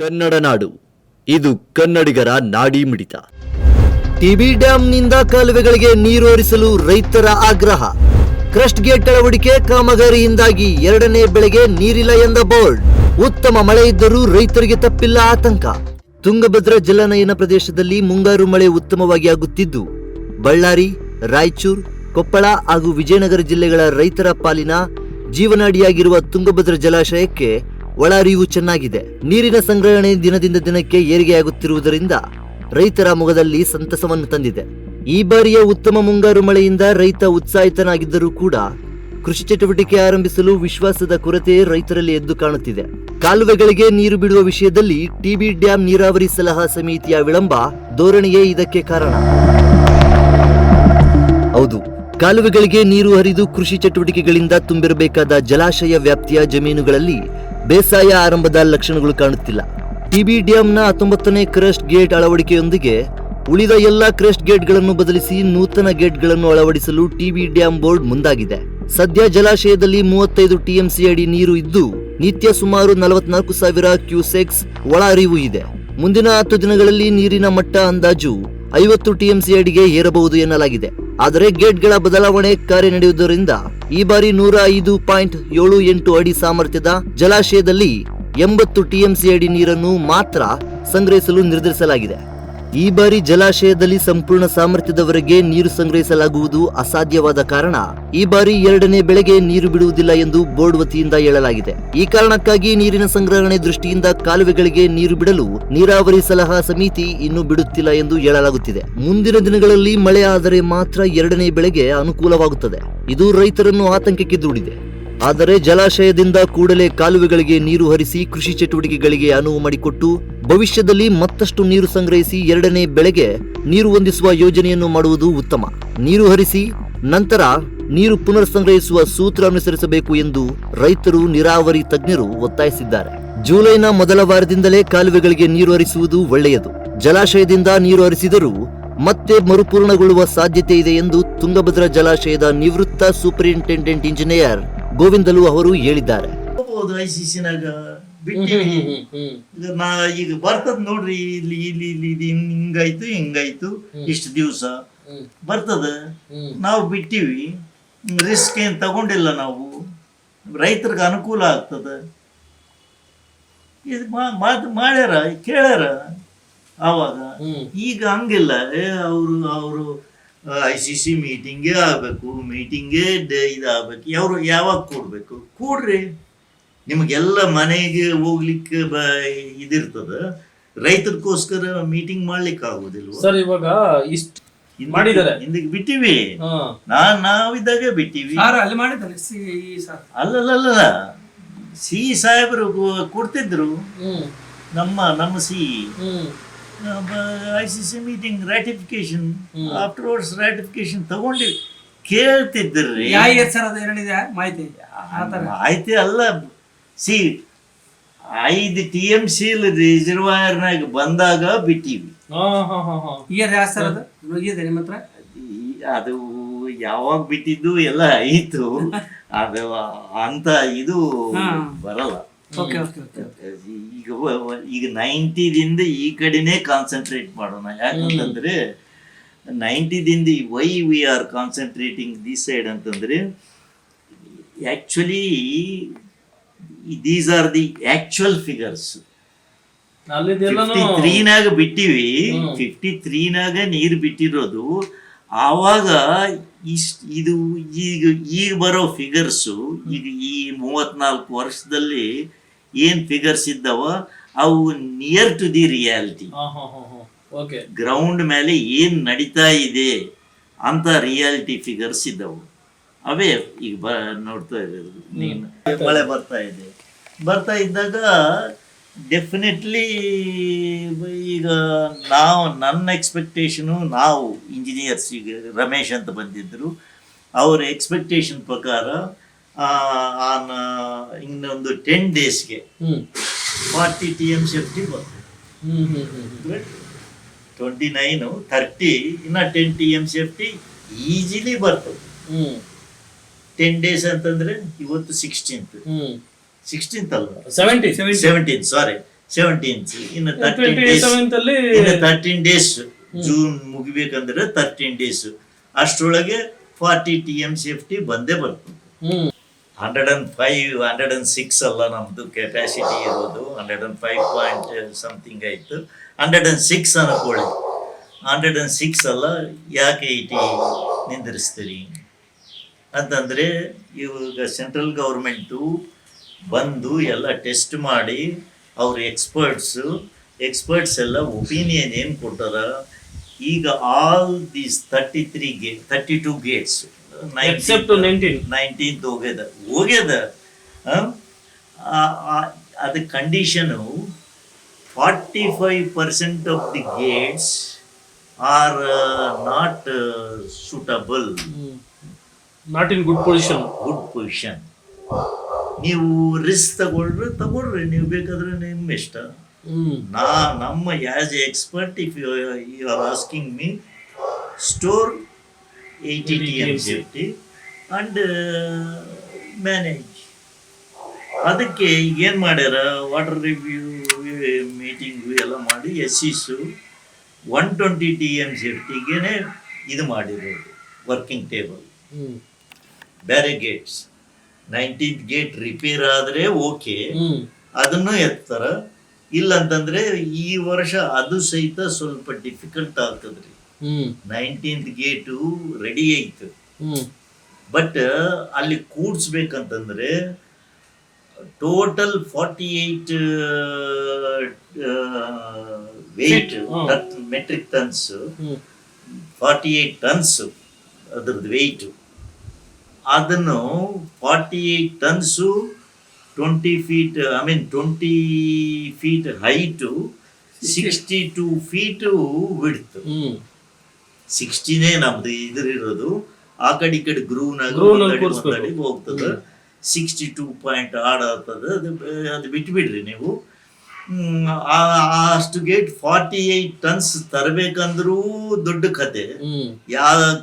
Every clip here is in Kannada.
ಕನ್ನಡ ನಾಡು. ಇದು ಕನ್ನಡಿಗರ ನಾಡಿ ಮಿಡಿತ. ಟಿಬಿ ಡ್ಯಾಂನಿಂದ ಕಾಲುವೆಗಳಿಗೆ ನೀರು ಹರಿಸಲು ರೈತರ ಆಗ್ರಹ. ಕ್ರಸ್ಟ್ ಗೇಟ್ ಅಳವಡಿಕೆ ಕಾಮಗಾರಿಯಿಂದಾಗಿ ಎರಡನೇ ಬೆಳೆಗೆ ನೀರಿಲ್ಲ ಎಂದ ಬೋರ್ಡ್. ಉತ್ತಮ ಮಳೆ ಇದ್ದರೂ ರೈತರಿಗೆ ತಪ್ಪಿಲ್ಲ ಆತಂಕ. ತುಂಗಭದ್ರಾ ಜಲಾನಯನ ಪ್ರದೇಶದಲ್ಲಿ ಮುಂಗಾರು ಮಳೆ ಉತ್ತಮವಾಗಿ ಆಗುತ್ತಿದ್ದು, ಬಳ್ಳಾರಿ, ರಾಯಚೂರು, ಕೊಪ್ಪಳ ಹಾಗೂ ವಿಜಯನಗರ ಜಿಲ್ಲೆಗಳ ರೈತರ ಪಾಲಿನ ಜೀವನಾಡಿಯಾಗಿರುವ ತುಂಗಭದ್ರಾ ಜಲಾಶಯಕ್ಕೆ ಒಳಹರಿವು ಚೆನ್ನಾಗಿದೆ. ನೀರಿನ ಸಂಗ್ರಹಣೆ ದಿನದಿಂದ ದಿನಕ್ಕೆ ಏರಿಕೆಯಾಗುತ್ತಿರುವುದರಿಂದ ರೈತರ ಮುಖದಲ್ಲಿ ಸಂತಸವನ್ನು ತಂದಿದೆ. ಈ ಬಾರಿಯ ಉತ್ತಮ ಮುಂಗಾರು ಮಳೆಯಿಂದ ರೈತ ಉತ್ಸಾಹಿತನಾಗಿದ್ದರೂ ಕೂಡ ಕೃಷಿ ಚಟುವಟಿಕೆ ಆರಂಭಿಸಲು ವಿಶ್ವಾಸದ ಕೊರತೆ ರೈತರಲ್ಲಿ ಎದ್ದು ಕಾಣುತ್ತಿದೆ. ಕಾಲುವೆಗಳಿಗೆ ನೀರು ಬಿಡುವ ವಿಷಯದಲ್ಲಿ ಟಿಬಿ ಡ್ಯಾಂ ನೀರಾವರಿ ಸಲಹಾ ಸಮಿತಿಯ ವಿಳಂಬ ಧೋರಣೆಯೇ ಇದಕ್ಕೆ ಕಾರಣ. ಹೌದು, ಕಾಲುವೆಗಳಿಗೆ ನೀರು ಹರಿದು ಕೃಷಿ ಚಟುವಟಿಕೆಗಳಿಂದ ತುಂಬಿರಬೇಕಾದ ಜಲಾಶಯ ವ್ಯಾಪ್ತಿಯ ಜಮೀನುಗಳಲ್ಲಿ ಬೇಸಾಯ ಆರಂಭದ ಲಕ್ಷಣಗಳು ಕಾಣುತ್ತಿಲ್ಲ. ಟಿಬಿ ಡ್ಯಾಂನ ಹತ್ತೊಂಬತ್ತನೇ ಕ್ರಸ್ಟ್ ಗೇಟ್ ಅಳವಡಿಕೆಯೊಂದಿಗೆ ಉಳಿದ ಎಲ್ಲಾ ಕ್ರಸ್ಟ್ ಗೇಟ್ಗಳನ್ನು ಬದಲಿಸಿ ನೂತನ ಗೇಟ್ಗಳನ್ನು ಅಳವಡಿಸಲು ಟಿಬಿ ಡ್ಯಾಂ ಬೋರ್ಡ್ ಮುಂದಾಗಿದೆ. ಸದ್ಯ ಜಲಾಶಯದಲ್ಲಿ ಮೂವತ್ತೈದು ಟಿಎಂಸಿ ಅಡಿ ನೀರು ಇದ್ದು, ನಿತ್ಯ ಸುಮಾರು ನಲವತ್ನಾಲ್ಕು ಸಾವಿರ ಕ್ಯೂಸೆಕ್ಸ್ ಒಳ ಅರಿವು ಇದೆ. ಮುಂದಿನ ಹತ್ತು ದಿನಗಳಲ್ಲಿ ನೀರಿನ ಮಟ್ಟ ಅಂದಾಜು ಐವತ್ತು ಟಿಎಂಸಿ ಅಡಿಗೆ ಏರಬಹುದು ಎನ್ನಲಾಗಿದೆ. ಆದರೆ ಗೇಟ್ಗಳ ಬದಲಾವಣೆ ಕಾರ್ಯ ನಡೆಯುವುದರಿಂದ ಈ ಬಾರಿ ನೂರ ಐದು ಪಾಯಿಂಟ್ ಏಳು ಎಂಟು ಅಡಿ ಸಾಮರ್ಥ್ಯದ ಜಲಾಶಯದಲ್ಲಿ ಎಂಬತ್ತು ಟಿಎಂಸಿ ಅಡಿ ನೀರನ್ನು ಮಾತ್ರ ಸಂಗ್ರಹಿಸಲು ನಿರ್ಧರಿಸಲಾಗಿದೆ. ಈ ಬಾರಿ ಜಲಾಶಯದಲ್ಲಿ ಸಂಪೂರ್ಣ ಸಾಮರ್ಥ್ಯದವರೆಗೆ ನೀರು ಸಂಗ್ರಹಿಸಲಾಗುವುದು ಅಸಾಧ್ಯವಾದ ಕಾರಣ. ಈ ಬಾರಿ ಎರಡನೇ ಬೆಳೆಗೆ ನೀರು ಬಿಡುವುದಿಲ್ಲ ಎಂದು ಬೋರ್ಡ್ ವತಿಯಿಂದ ಹೇಳಲಾಗಿದೆ. ಈ ಕಾರಣಕ್ಕಾಗಿ ನೀರಿನ ಸಂಗ್ರಹಣೆ ದೃಷ್ಟಿಯಿಂದ ಕಾಲುವೆಗಳಿಗೆ ನೀರು ಬಿಡಲು ನೀರಾವರಿ ಸಲಹಾ ಸಮಿತಿ ಇನ್ನೂ ಬಿಡುತ್ತಿಲ್ಲ ಎಂದು ಹೇಳಲಾಗುತ್ತಿದೆ. ಮುಂದಿನ ದಿನಗಳಲ್ಲಿ ಮಳೆ ಆದರೆ ಮಾತ್ರ ಎರಡನೇ ಬೆಳೆಗೆ ಅನುಕೂಲವಾಗುತ್ತದೆ. ಇದು ರೈತರನ್ನು ಆತಂಕಕ್ಕೆ ದೂಡಿದೆ. ಆದರೆ ಜಲಾಶಯದಿಂದ ಕೂಡಲೇ ಕಾಲುವೆಗಳಿಗೆ ನೀರು ಹರಿಸಿ ಕೃಷಿ ಚಟುವಟಿಕೆಗಳಿಗೆ ಅನುವು ಮಾಡಿಕೊಟ್ಟು ಭವಿಷ್ಯದಲ್ಲಿ ಮತ್ತಷ್ಟು ನೀರು ಸಂಗ್ರಹಿಸಿ ಎರಡನೇ ಬೆಳೆಗೆ ನೀರು ಹೊಂದಿಸುವ ಯೋಜನೆಯನ್ನು ಮಾಡುವುದು ಉತ್ತಮ. ನೀರು ಹರಿಸಿ ನಂತರ ನೀರು ಪುನರ್ ಸಂಗ್ರಹಿಸುವ ಸೂತ್ರ ಅನುಸರಿಸಬೇಕು ಎಂದು ರೈತರು, ನೀರಾವರಿ ತಜ್ಞರು ಒತ್ತಾಯಿಸಿದ್ದಾರೆ. ಜುಲೈನ ಮೊದಲ ವಾರದಿಂದಲೇ ಕಾಲುವೆಗಳಿಗೆ ನೀರು ಹರಿಸುವುದು ಒಳ್ಳೆಯದು. ಜಲಾಶಯದಿಂದ ನೀರು ಹರಿಸಿದರೂ ಮತ್ತೆ ಮರುಪೂರ್ಣಗೊಳ್ಳುವ ಸಾಧ್ಯತೆ ಇದೆ ಎಂದು ತುಂಗಭದ್ರಾ ಜಲಾಶಯದ ನಿವೃತ್ತ ಸೂಪರಿಂಟೆಂಡೆಂಟ್ ಇಂಜಿನಿಯರ್ ಗೋವಿಂದಲು ಅವರು ಹೇಳಿದ್ದಾರೆ. ಹೋಗ್ಬೋದು ಐ ಸಿ ಸಿನಾಗ ಬಿಟ್ಟಿವಿ ಈಗ ನಾ ಈಗ ಬರ್ತದ ನೋಡ್ರಿ ಇಲ್ಲಿ ಇಲ್ಲಿ ಇಲ್ಲಿ ಇದು ಹಿಂಗ್- ಹಿಂಗಾಯ್ತು ಹಿಂಗಾಯ್ತು ಇಷ್ಟು ದಿವಸ. ಬರ್ತದ. ನಾವು ಬಿಟ್ಟಿವಿ. ರಿಸ್ಕ್ ಏನ್ ತಗೊಂಡಿಲ್ಲ ನಾವು. ರೈತರಿಗೆ ಅನುಕೂಲ ಆಗ್ತದ. ಇದು ಮಾ- ಮಾತು ಮಾಡ್ಯಾರ ಕೇಳ್ಯಾರ ಆವಾಗ. ಈಗ ಹಂಗಿಲ್ಲ. ಅವರು ಅವರು ಐ ಸಿ ಸಿ ಮೀಟಿಂಗೇ ಆಗ್ಬೇಕು ಮೀಟಿಂಗೇ ಇದಾಗಬೇಕು. ಯಾರು ಯಾವಾಗ ಕೂಡಬೇಕು? ಕೂಡ್ರಿ. ನಿಮಗೆಲ್ಲ ಮನೆಗೆ ಹೋಗ್ಲಿಕ್ಕೆ ಬ ಇದಿರ್ತದ. ರೈತರಿಗೋಸ್ಕರ ಮೀಟಿಂಗ್ ಮಾಡ್ಲಿಕ್ಕೆ ಆಗುದಿಲ್ಲ ಸರ್ ಇವಾಗ ಇಷ್ಟು ಮಾಡಿದ್ದಾರೆ. ಹಿಂದಕ್ಕೆ ಬಿಟ್ಟಿವಿ. ನಾನ್ ನಾವಿದ್ದಾಗ ಬಿಟ್ಟಿವಿ. ಸಾರ್ ಅಲ್ಲಿ ಮಾಡಿದ್ದಾರೆ ಸಿ ಸರ್. ಅಲ್ಲಲ್ಲ ಸಿ ಸಾಹೇಬರು ಕೊಡ್ತಿದ್ರು. ನಮ್ಮ ನಮ್ಮ C. I C C meeting ratification afterwards ratification ತಗೊಂಡು ಕೇಳ್ತಿದ್ರಿ ಯಾವ ಇಯರ್ ಸರ್ ಅದು ಏನಿದೆ ಮಾಹಿತಿ? ಮಾಹಿತಿ ಅಲ್ಲ. ಸಿ ಐದು ಟಿ ಎಂ ಸಿ ರಿಸರ್ವಾಯರ್ನಾಗ ಬಂದಾಗ ಬಿಟ್ಟಿವಿ. ಇಯರ್ ಯಾವ ಸರ್ ಅದು ಇದೆ ನಿಮ್ಮ ಹತ್ರ? ಅದು ಯಾವಾಗ ಬಿಟ್ಟಿದ್ದು ಎಲ್ಲ ಆಯಿತು. ಅದು ಅಂತ ಇದು ಬರಲ್ಲ. ಈಗ ಈಗ ನೈಂಟಿದಿಂದ ಈ ಕಡೆನೇ ಕಾನ್ಸಂಟ್ರೇಟ್ ಮಾಡೋಣ. ಯಾಕಂತಂದ್ರೆ ನೈಂಟಿದಿಂದ why we are concentrating this side ಅಂತಂದ್ರೆ actually these are the actual figures fifty ತ್ರೀನಾಗ ಬಿಟ್ಟಿವಿ. ಫಿಫ್ಟಿ ತ್ರೀನಾಗ ನೀರು ಬಿಟ್ಟಿರೋದು. ಆವಾಗ ಇಷ್ಟ ಇದು ಈಗ ಈಗ ಬರೋ ಫಿಗರ್ಸು ಈಗ ಈ ಮೂವತ್ನಾಲ್ಕು ವರ್ಷದಲ್ಲಿ ಏನ್ ಫಿಗರ್ಸ್ ಇದ್ದಾವ ಅವು near to the reality ground ಮೇಲೆ ಏನ್ ನಡೀತಾ ಇದೆ ಅಂತ ರಿಯಾಲಿಟಿ ಫಿಗರ್ಸ್ ಇದ್ದವು. ಅವೇ ಈಗ ಬ ನೋಡ್ತಾ ಇರೋದು. ನೀನು ಮಳೆ ಬರ್ತಾ ಇದೆ. ಬರ್ತಾ ಇದ್ದಾಗ ಡೆಫಿನೆಟ್ಲಿ ಈಗ ನಾವು ನನ್ನ ಎಕ್ಸ್ಪೆಕ್ಟೇಷನು ನಾವು ಇಂಜಿನಿಯರ್ಸ್ ಈಗ ರಮೇಶ್ ಅಂತ ಬಂದಿದ್ದರು ಅವ್ರ ಎಕ್ಸ್ಪೆಕ್ಟೇಷನ್ ಪ್ರಕಾರ ಆನ್ ಇನ್ನೊಂದು ಟೆನ್ ಡೇಸ್ಗೆ hmm. Forty T M safety ಬರ್ತದೆ. ಟ್ವೆಂಟಿ ನೈನು ಥರ್ಟಿ ಇನ್ನ ten T M safety easily ಬರ್ತದೆ. ಹ್ಮ್. ಟೆನ್ ಡೇಸ್ ಅಂತಂದ್ರೆ ಇವತ್ತು ಸಿಕ್ಸ್ಟೀನ್ತ್ ಹ್ಮ್. ಸಿಕ್ಸ್ಟೀನ್ತ್ ಅಲ್ವಾ ಸೆವೆಂಟಿ ಸೆವೆಂಟೀನ್ ಸಾರಿ ಸೆವೆಂಟೀನ್ತ್ ಇನ್ನು ತರ್ಟೀನ್ ಡೇಸ್ ಅಲ್ಲಿ ಇನ್ನು ತರ್ಟೀನ್ ಡೇಸ್ ಜೂನ್ ಮುಗಿಬೇಕಂದ್ರೆ ತರ್ಟೀನ್ ಡೇಸ್ ಅಷ್ಟರೊಳಗೆ ಫಾರ್ಟಿ ಟಿ ಎಂ ಸೇಫ್ಟಿ ಬಂದೇ ಬರ್ತದೆ. ಹ್ಮ್. Hundred and five, hundred and six ಅಲ್ಲ ನಮ್ಮದು ಕೆಪಾಸಿಟಿ ಇರೋದು. Hundred and five point something ಆಯಿತು. ಹಂಡ್ರೆಡ್ ಅಂಡ್ ಸಿಕ್ಸ್ ಅನ್ಕೊಳ್ಳಿ. ಹಂಡ್ರೆಡ್ ಅಂಡ್ ಸಿಕ್ಸ್ ಅಲ್ಲ, ಯಾಕೆ ಐಟಿ ನಿಂದಿರಿಸ್ತೀರಿ? ಅಂತಂದರೆ, ಇವಾಗ ಸೆಂಟ್ರಲ್ ಗೌರ್ಮೆಂಟು ಬಂದು ಎಲ್ಲ ಟೆಸ್ಟ್ ಮಾಡಿ, ಅವ್ರ ಎಕ್ಸ್ಪರ್ಟ್ಸು ಎಕ್ಸ್ಪರ್ಟ್ಸ್ ಎಲ್ಲ ಒಪಿನಿಯನ್ ಏನು ಕೊಟ್ಟಾರ ಈಗ all these thirty three gate thirty two gates except nineteen nineteenth ಹೋಗ್ಯದ. ಹೋಗ್ಯದ ಅದು condition forty five percent of the gates are not suitable not in good position good position ನೀವು ರಿಸ್ಕ್ ತಗೊಳ್ರಿ ತಗೊಳ್ರಿ. ನೀವು ಬೇಕಾದ್ರೆ ನಿಮ್ಮ ಇಷ್ಟ. ನಾ ನಮ್ಮ as a expert if you you are asking me store eighty T M safety and manage ಅದಕ್ಕೆ ಏನು ಮಾಡ್ಯಾರ ವಾಟರ್ ರಿವ್ಯೂ ಮೀಟಿಂಗು ಎಲ್ಲ ಮಾಡಿ S is one twenty T M ಸೇಫ್ಟಿಗೇನೆ ಇದು ಮಾಡಿರೋದು ವರ್ಕಿಂಗ್ ಟೇಬಲ್ ಬೇರೆ ಗೇಟ್ಸ್ ನೈನ್ಟೀನ್ ಗೇಟ್ ರಿಪೇರ್ ಆದರೆ ಓಕೆ ಅದನ್ನು ಎತ್ತಾರ. ಇಲ್ಲಂತಂದ್ರೆ ಈ ವರ್ಷ ಅದು ಸಹಿತ ಸ್ವಲ್ಪ ಡಿಫಿಕಲ್ಟ್ ಆಗ್ತದ್ರಿ. ನೈನ್ಟೀನ್ತ್ ಗೇಟು ರೆಡಿ ಆಯ್ತು ಬಟ್ ಅಲ್ಲಿ ಕೂಡ್ಸ್ಬೇಕಂತಂದ್ರೆ total forty eight weight. Metric tons forty eight tons ಅದ್ರದ್ದು ವೆಯ್ಟು ಅದನ್ನು forty eight tons twenty feet I mean twenty feet height sixty two feet ಬಿಡ್ತು ಸಿಕ್ಸ್ಟಿನೇ ನಮ್ದು ಇದ್ರಿರೋದು ಆ ಕಡೆ ಈ ಕಡೆ ಗ್ರೂವ್ನಾಗ ಹೋಗ್ತದೆ. ಸಿಕ್ಸ್ಟಿ ಟೂ ಪಾಯಿಂಟ್ ಆಡಾಗ್ತದೆ ಅದು ಅದು ಬಿಟ್ಬಿಡ್ರಿ ನೀವು. ಹ್ಮ್, ಆ- ಆ ಅಷ್ಟು ಗೇಟ್ ಫಾರ್ಟಿ ಏಟ್ ಟನ್ಸ್ ತರಬೇಕಂದ್ರೂ ದೊಡ್ಡ ಕತೆ. ಯಾವ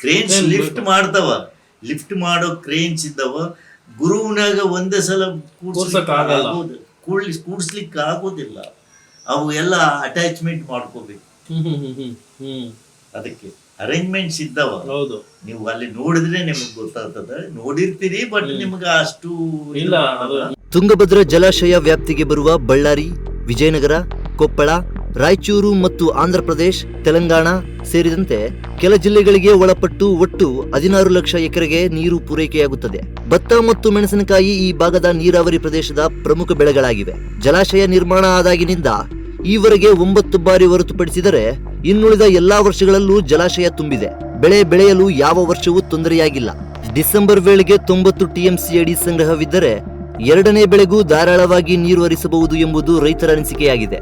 ಕ್ರೇನ್ಸ್ ಲಿಫ್ಟ್. ಮಾಡ್ತಾವ. ಲಿಫ್ಟ್ ಮಾಡೋ ಕ್ರೇನ್ಸ್ ಇದ್ದಾವ. ಗುರುವಿನಾಗ ಒಂದೇ ಸಲ. ಕೂಡ್ಲಿ ಕೂಡ್ಸ್ಲಿಕ್ಕೆ ಆಗೋದಿಲ್ಲ. ಅವು ಎಲ್ಲ ಅಟ್ಯಾಚ್ಮೆಂಟ್ ಮಾಡ್ಕೋಬೇಕು. ಅದಕ್ಕೆ ಅರೇಂಜ್ಮೆಂಟ್ಸ್ ಇದ್ದಾವ. ಹೌದು. ನೀವು ಅಲ್ಲಿ ನೋಡಿದ್ರೆ ನಿಮಗೆ ಗೊತ್ತಾಗ್ತದೆ. ನೋಡಿರ್ತೀರಿ ಬಟ್ ನಿಮ್ಗೆ ಅಷ್ಟು ಇಲ್ಲ. ತುಂಗಭದ್ರಾ ಜಲಾಶಯ ವ್ಯಾಪ್ತಿಗೆ ಬರುವ ಬಳ್ಳಾರಿ ವಿಜಯನಗರ ಕೊಪ್ಪಳ ರಾಯಚೂರು ಮತ್ತು ಆಂಧ್ರಪ್ರದೇಶ ತೆಲಂಗಾಣ ಸೇರಿದಂತೆ ಕೆಲ ಜಿಲ್ಲೆಗಳಿಗೆ ಒಳಪಟ್ಟು ಒಟ್ಟು ಹದಿನಾರು ಲಕ್ಷ ಎಕರೆಗೆ ನೀರು ಪೂರೈಕೆಯಾಗುತ್ತದೆ. ಭತ್ತ ಮತ್ತು ಮೆಣಸಿನಕಾಯಿ ಈ ಭಾಗದ ನೀರಾವರಿ ಪ್ರದೇಶದ ಪ್ರಮುಖ ಬೆಳೆಗಳಾಗಿವೆ. ಜಲಾಶಯ ನಿರ್ಮಾಣ ಆದಾಗಿನಿಂದ ಈವರೆಗೆ ಒಂಬತ್ತು ಬಾರಿ ಹೊರತುಪಡಿಸಿದರೆ ಇನ್ನುಳಿದ ಎಲ್ಲಾ ವರ್ಷಗಳಲ್ಲೂ ಜಲಾಶಯ ತುಂಬಿದೆ. ಬೆಳೆ ಬೆಳೆಯಲು ಯಾವ ವರ್ಷವೂ ತೊಂದರೆಯಾಗಿಲ್ಲ. ಡಿಸೆಂಬರ್ ವೇಳೆಗೆ ತೊಂಬತ್ತು ಟಿಎಂಸಿ ಅಡಿ ಸಂಗ್ರಹವಿದ್ದರೆ ಎರಡನೇ ಬೆಳೆಗೂ ಧಾರಾಳವಾಗಿ ನೀರು ಹರಿಸಬಹುದು ಎಂಬುದು ರೈತರ ಅನಿಸಿಕೆಯಾಗಿದೆ.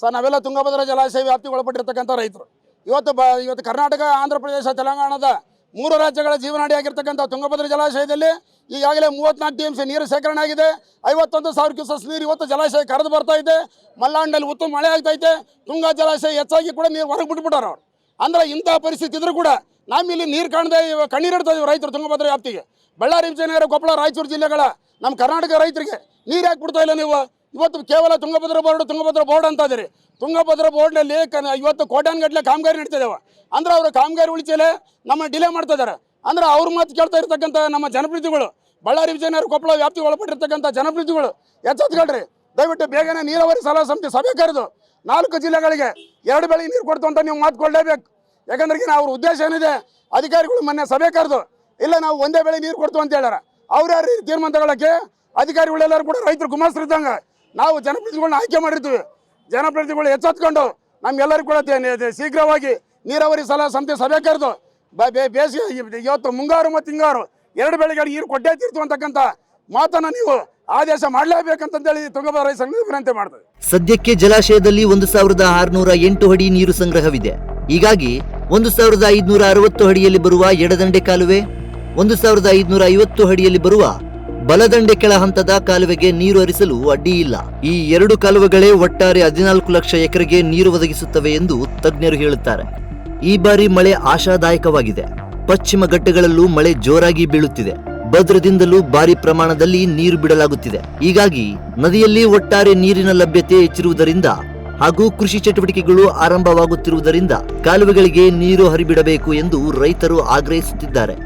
ಸರ್, ನಾವೆಲ್ಲ ತುಂಗಭದ್ರಾ ಜಲಾಶಯ ವ್ಯಾಪ್ತಿಗೆ ಒಳಪಟ್ಟಿರ್ತಕ್ಕಂಥ ರೈತರು. ಇವತ್ತು ಬ, ಇವತ್ತು ಕರ್ನಾಟಕ, ಆಂಧ್ರ ಪ್ರದೇಶ, ತೆಲಂಗಾಣದ ಮೂರು ರಾಜ್ಯಗಳ ಜೀವನಾಡಿಯಾಗಿರ್ತಕ್ಕಂಥ ತುಂಗಭದ್ರಾ ಜಲಾಶಯದಲ್ಲಿ ಈಗಾಗಲೇ ಮೂವತ್ನಾಲ್ಕು ಟಿ ಎಂ ಸಿ ನೀರು ಶೇಖರಣೆ ಆಗಿದೆ. ಐವತ್ತೊಂದು ಸಾವಿರ ಕ್ಯೂಸಸ್ ನೀರು ಇವತ್ತು ಜಲಾಶಯ ಕರೆದು ಬರ್ತಾ ಇದೆ. ಮಲ್ಲಾಂಡಲ್ಲಿ ಉತ್ತಮ ಮಳೆ ಆಗ್ತೈತೆ. ತುಂಗಾ ಜಲಾಶಯ ಹೆಚ್ಚಾಗಿ ಕೂಡ ನೀರು ಹೊರಗೆ ಬಿಟ್ಬಿಟ್ಟಾರ ಅವ್ರು. ಅಂದ್ರೆ ಇಂಥ ಪರಿಸ್ಥಿತಿ ಇದ್ರೂ ಕೂಡ ಇಲ್ಲಿ ನೀರು ಕಾಣದೆ ಕಣ್ಣೀರಿಡ್ತಾ ಇದೀವಿ ರೈತರು ತುಂಗಭದ್ರಾ ವ್ಯಾಪ್ತಿಗೆ. ಬಳ್ಳಾರಿ, ವಿಜಯನಗರ, ಕೊಪ್ಪಳ, ರಾಯಚೂರು ಜಿಲ್ಲೆಗಳ ನಮ್ಮ ಕರ್ನಾಟಕ ರೈತರಿಗೆ ನೀರು ಯಾಕೆ ಬಿಡ್ತಾ ಇಲ್ಲ ನೀವು? ಇವತ್ತು ಕೇವಲ ತುಂಗಭದ್ರ ಬೋರ್ಡ್ ತುಂಗಭದ್ರ ಬೋರ್ಡ್ ಅಂತ ಇದ್ದೀರಿ ತುಂಗಭದ್ರ ಬೋರ್ಡ್ನಲ್ಲಿ ಕ ಇವತ್ತು ಕೋಟ್ಯಾನ್ಗಟ್ಲೆ ಕಾಮಗಾರಿ ನಡೀತಿದ್ದಾವೆ ಅಂದ್ರೆ ಅವರು ಕಾಮಗಾರಿ ಉಳಿಸಲೇ ನಮ್ಮ ಡಿಲೇ ಮಾಡ್ತಾ ಇದ್ದಾರೆ ಅಂದ್ರೆ ಅವ್ರ ಮಾತು ಕೇಳ್ತಾ ಇರ್ತಕ್ಕಂಥ ನಮ್ಮ ಜನಪ್ರತಿನಿಧಿಗಳು, ಬಳ್ಳಾರಿ, ವಿಜಯನಗರ, ಕೊಪ್ಪಳ ವ್ಯಾಪ್ತಿಗೆ ಒಳಪಟ್ಟಿರ್ತಕ್ಕಂಥ ಜನಪ್ರತಿನಿಧಿಗಳು, ಎಚ್ಚೆತ್ಕೊಳ್ರಿ. ದಯವಿಟ್ಟು ಬೇಗನೆ ನೀರಾವರಿ ಸಲಹಾ ಸಮಿತಿ ಸಭೆ ಕರೆದು ನಾಲ್ಕು ಜಿಲ್ಲೆಗಳಿಗೆ ಎರಡು ಬೆಳೆ ನೀರು ಕೊಡ್ತು ಅಂತ ನೀವು ಮಾತು ಕೊಡಲೇಬೇಕು. ಯಾಕಂದ್ರೆ ಅವ್ರ ಉದ್ದೇಶ ಏನಿದೆ, ಅಧಿಕಾರಿಗಳು ಮೊನ್ನೆ ಸಭೆ ಕರೆದು, ಇಲ್ಲ ನಾವು ಒಂದೇ ಬೆಳೆ ನೀರು ಕೊಡ್ತು ಅಂತ ಹೇಳ್ಯಾರ. ಅವ್ರ ಯಾರು ತೀರ್ಮಾನ ತಗೊಳಕ್ಕೆ ಅಧಿಕಾರಿಗಳೆಲ್ಲರೂ ಕೂಡ ರೈತರು ಗುಮಾಸ್ತರಿದ್ದಂಗೆ ನಾವು ಜನಪ್ರತಿನಿಧಿಗಳನ್ನ ಆಯ್ಕೆ ಮಾಡಿರ್ತೀವಿ. ಜನಪ್ರತಿನಿಧಿಗಳು ಎಚ್ಚೆತ್ಕೊಂಡು ನಮ್ಗೆಲ್ಲರಿಗೂ ಕೂಡ ಶೀಘ್ರವಾಗಿ ನೀರಾವರಿ ಸಲಹಾ ಸಮಿತಿ ಸಭೆ ಕರೆದು ಬೇಸಿಗೆ ಇವ್- ಇವತ್ತು ಮುಂಗಾರು ಮತ್ತು ಹಿಂಗಾರು ಎರಡು ಬೆಳೆಗಳಿಗೆ ನೀರು ಕೊಟ್ಟೇ ತೀರ್ತು ಅಂತಕ್ಕಂಥ ಮಾತನ್ನು ನೀವು ಆದೇಶ ಮಾಡಲೇಬೇಕಂತಂದೇಳಿ ತುಂಗಭದ್ರಾ ರೈತ ಸಂಘ ವಿನಂತಿ ಮಾಡ್ತದೆ ಸದ್ಯಕ್ಕೆ ಜಲಾಶಯದಲ್ಲಿ ಒಂದು ಸಾವಿರದ ಆರುನೂರ ಎಂಟು ಅಡಿ ನೀರು ಸಂಗ್ರಹವಿದೆ. ಹೀಗಾಗಿ ಒಂದು ಸಾವಿರದ ಐದುನೂರ ಅರವತ್ತು ಅಡಿಯಲ್ಲಿ ಬರುವ ಎಡದಂಡೆ ಕಾಲುವೆ, ಒಂದು ಸಾವಿರದ ಐದುನೂರ ಐವತ್ತು ಅಡಿಯಲ್ಲಿ ಬರುವ ಬಲದಂಡೆ ಕೆಳ ಹಂತದ ಕಾಲುವೆಗೆ ನೀರು ಹರಿಸಲು ಅಡ್ಡಿ ಇಲ್ಲ. ಈ ಎರಡು ಕಾಲುವೆಗಳೇ ಒಟ್ಟಾರೆ ಹದಿನಾಲ್ಕು ಲಕ್ಷ ಎಕರೆಗೆ ನೀರು ಒದಗಿಸುತ್ತವೆ ಎಂದು ತಜ್ಞರು ಹೇಳುತ್ತಾರೆ. ಈ ಬಾರಿ ಮಳೆ ಆಶಾದಾಯಕವಾಗಿದೆ. ಪಶ್ಚಿಮ ಘಟ್ಟಗಳಲ್ಲೂ ಮಳೆ ಜೋರಾಗಿ ಬೀಳುತ್ತಿದೆ. ಭದ್ರದಿಂದಲೂ ಭಾರಿ ಪ್ರಮಾಣದಲ್ಲಿ ನೀರು ಬಿಡಲಾಗುತ್ತಿದೆ. ಹೀಗಾಗಿ ನದಿಯಲ್ಲಿ ಒಟ್ಟಾರೆ ನೀರಿನ ಲಭ್ಯತೆ ಹೆಚ್ಚಿರುವುದರಿಂದ ಹಾಗೂ ಕೃಷಿ ಚಟುವಟಿಕೆಗಳು ಆರಂಭವಾಗುತ್ತಿರುವುದರಿಂದ ಕಾಲುವೆಗಳಿಗೆ ನೀರು ಹರಿಬಿಡಬೇಕು ಎಂದು ರೈತರು ಆಗ್ರಹಿಸುತ್ತಿದ್ದಾರೆ.